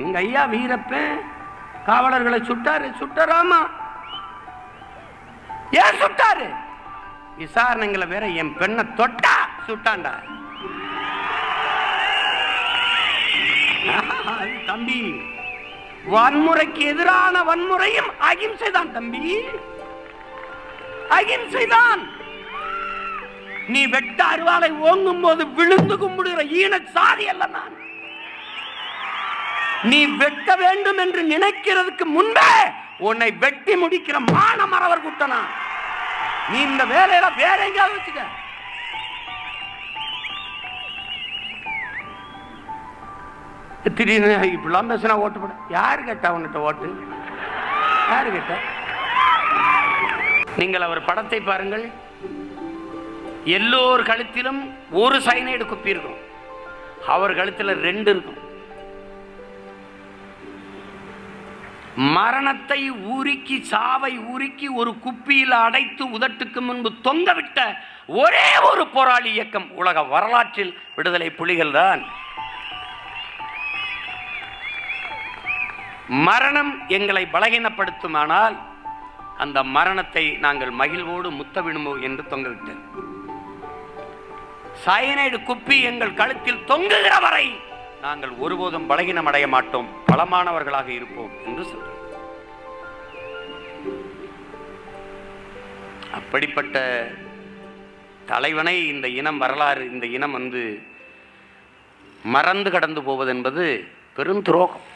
எங்க ஐயா வீரப்பன் காவலர்களை சுட்டாரு சுட்டராமா? ஏன் சுட்டாரு? விசாரணைங்களை வேற என் பெண்ணை தொட்டா சுட்டான்டா. தம்பி வன்முறைக்கு எதிரான வன்முறையும் அகிம்சை தான் தம்பி. அகிம்சை தான் நீ வெட்ட அருவாளை ஓங்கும் போது விழுந்து கும்பிடுகிற ஈன சாதி அல்ல நான். நீ வெட்ட வேண்டும் என்று நினைக்கிறதுக்கு முன்பே உன்னை வெட்டி முடிக்கிற மான மறவர் குட்டனா? நீ இந்த வேலையில வேற எங்கேயாவது வச்சுக்க. திடீர்னு இப்படிலாம் பேசினா ஓட்டு போட. யாரு கேட்டா உன்கிட்ட ஓட்டு? யாரு கேட்ட? நீங்கள் அவர் படத்தை பாருங்கள். எல்லோர் கழுத்திலும் ஒரு சைனைடு குப்பி இருக்கும். அவர் கழுத்தில் ரெண்டு இருக்கும். மரணத்தை உருக்கி சாவை உருக்கி ஒரு குப்பியில் அடைத்து உதட்டுக்கு முன்பு தொங்கவிட்ட ஒரே ஒரு போராளி இயக்கம் உலக வரலாற்றில் விடுதலை புலிகள் தான் மரணம் எங்களை பலகீனப்படுத்துமானால் அந்த மரணத்தை நாங்கள் மகிழ்வோடு முத்தவிடுமோ என்று தொங்கவிட்டது சயனைடு குப்பி எங்கள் கழுத்தில் தொங்குகிற வரை நாங்கள் ஒருபோதும் பலகீனம் அடைய மாட்டோம். பலமானவர்களாக இருப்போம் என்று சொல்றார். அப்படிப்பட்ட தலைவனை இந்த இனம் வரலாறு இந்த இனம் வந்து மறந்து கடந்து போவது என்பது பெரும் துரோகம்.